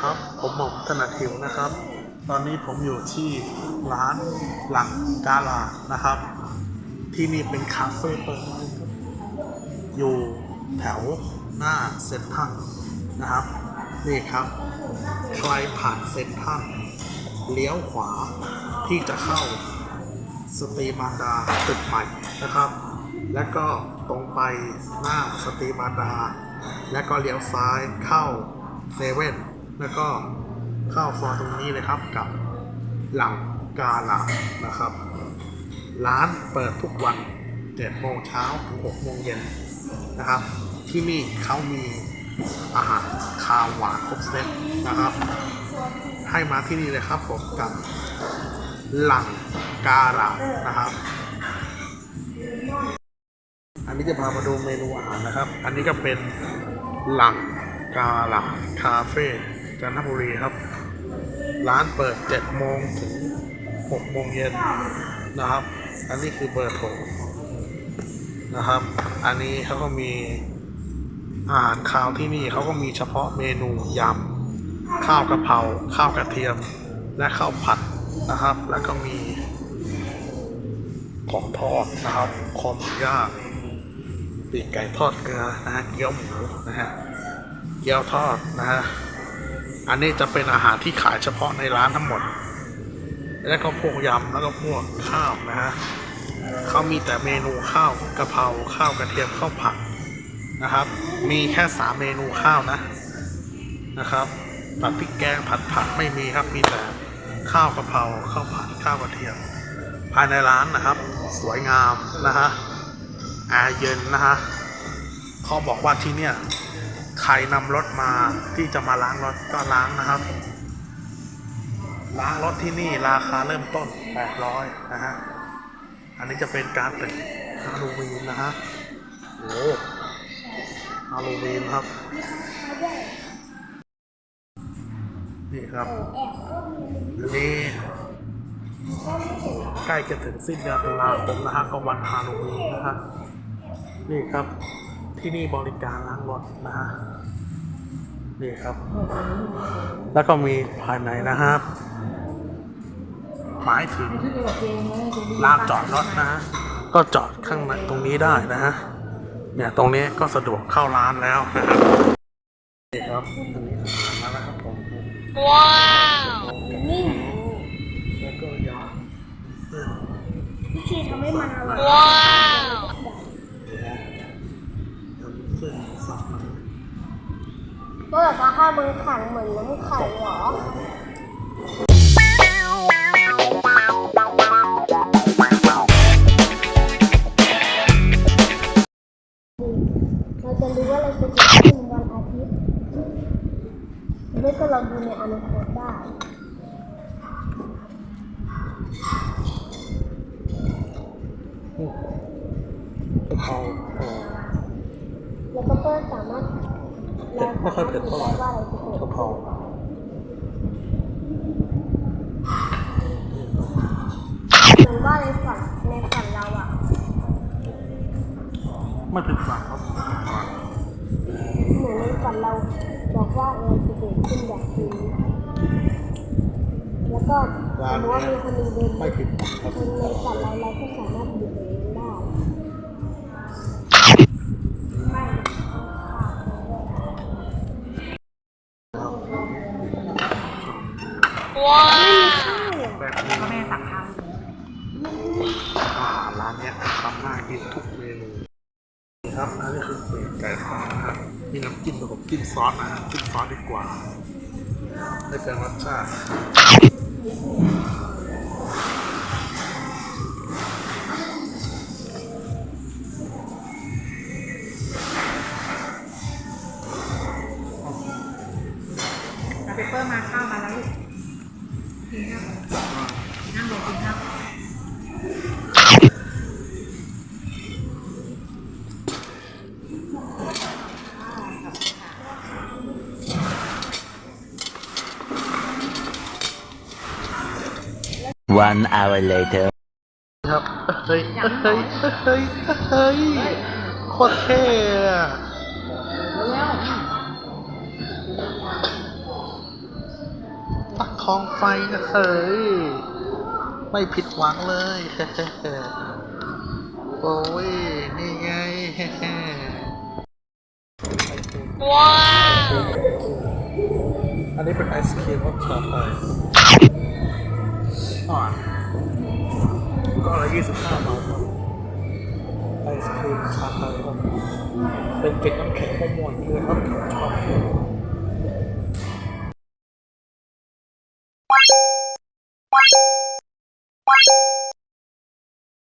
ครับ ผมหม่อมธนาทิวนะครับ ตอนนี้ผมอยู่ที่ร้านหลังกาลานะครับ ที่นี่เป็นคาเฟ่เปิดใหม่อยู่แถวหน้าเซ็นทรัลนะครับ นี่ครับ ใครผ่านเซ็นทรัลเลี้ยวขวาที่จะเข้าสตรีมาดาตึกใหม่นะครับ แล้วก็ตรงไปหน้าสตรีมาดา แล้วก็เลี้ยวซ้ายเข้าเซเว่น แล้วก็เข้าซอยตรงนี้เลยครับกับหลังกาลานะครับ ร้านเปิดทุกวัน7โมงเช้าถึง6โมงเย็นนะครับ ที่นี่เขามีอาหารคาวหวานครบเซตนะครับ ให้มาที่นี่เลยครับผมกับหลังกาลานะครับ อันนี้จะพามาดูเมนูอาหารนะครับ อันนี้ก็เป็นหลังกาลาคาเฟ่ จันทบุรีครับ ร้านเปิด7โมงถึง6โมงเย็นนะครับ อันนี้คือเบอร์โทรนะครับ อันนี้เขาก็มีอาหารคาวที่นี่เขาก็มีเฉพาะเมนูยำข้าวกะเพราข้าวกระเทียม และข้าวผัดนะครับ แล้วก็มีของทอดนะครับ คอหมูย่างปีกไก่ทอดเกลือนะฮะเกี๊ยวหมูนะฮะเกี๊ยวทอดนะฮะ อันนี้จะเป็นอาหารที่ขายเฉพาะในร้านทั้งหมด แล้วก็พวกยำแล้วก็พวกข้าวนะฮะเขามีแต่เมนูข้าวกะเพราข้าวกระเทียมข้าวผัดนะครับ มีแค่สามเมนูข้าวนะนะครับผัดพริกแกงผัดผักไม่มีครับมีแต่ข้าวกะเพราข้าวผัดข้าวกระเทียม ภายในร้านนะครับ สวยงามนะฮะแอร์เย็นนะฮะเขาบอกว่าที่เนี่ย ใครนำรถมาที่จะมาล้างรถก็ล้างนะครับ ล้างรถที่นี่ราคาเริ่มต้น 800 นะฮะ อันนี้จะเป็นการแต่งฮาโลวีนนะฮะโอ้ฮาโลวีนครับนี่ครับอันนี้ใกล้จะถึงสิ้นเดือนตุลาคมนะฮะก็วันฮาโลวีนนะฮะนี่ครับ ที่นี่บริการล้างรถนะฮะนี่ครับ แล้วก็มีภายในนะครับหมายถึงลานจอดรถนะฮะก็จอดข้างในตรงนี้ได้นะฮะเนี่ยตรงนี้ก็สะดวกเข้าร้านแล้วนะครับนี่ครับอันนี้อาหารมาแล้วครับผมว้าวนิ่งแล้วก็ยาเส้นวิธีทำให้มันอร่อย ว้าว เส้นสับมันก็แบบว่าถ้ามึงขังเหมือนน้ำไข่เหรอเราจะรู้ว่าเราจะกิดขึ้นวันอาทิตย์ไม่ก็ลองดูในอนาคตได้กะเพราเอ่อแล้ว ก็เพิ่มสามารถเผ็ดไม่ค่อยเผ็ดเท่าไหร่ว่าอะไรจะเกิดกะเพราเหมือนว่าในฝันในฝันเราอะไม่ผิดหวังครับเหมือนในฝันเราบอกว่าเออจะเกิดขึ้นแบบนี้แล้วก็สร้ามนมติว่ามีคนหนึงเดินไม่ผิดครับในฝันเราเราก็สามารถหยุดเอง อาหารร้านเนี้ยทำน่ากินทุกเมนูครับอันนี้คือเป็ดไก่ทอดนะครับมีน้ำจิ้มแต่ผมจิ้มซอสนะจิ้มซอสดีกว่าได้เป็นรสชาติเปเปอร์มาข้าวมา One hour later. ครับเฮ้ยเฮ้ยเฮ้ยเฮ้ยโคตรเท่อะแล้วท้องไฟนะเฮ้ย ไม่ผิดหวังเลย โอ้ย นี่ไง ว้าว อันนี้เป็นไอศครีมรสชาไทย อ่อก็ละยี่สิบห้าบาทครับไอศครีมชาไทยครับเป็นเกล็ดน้ำแข็งม่วนๆเลยครับชอบ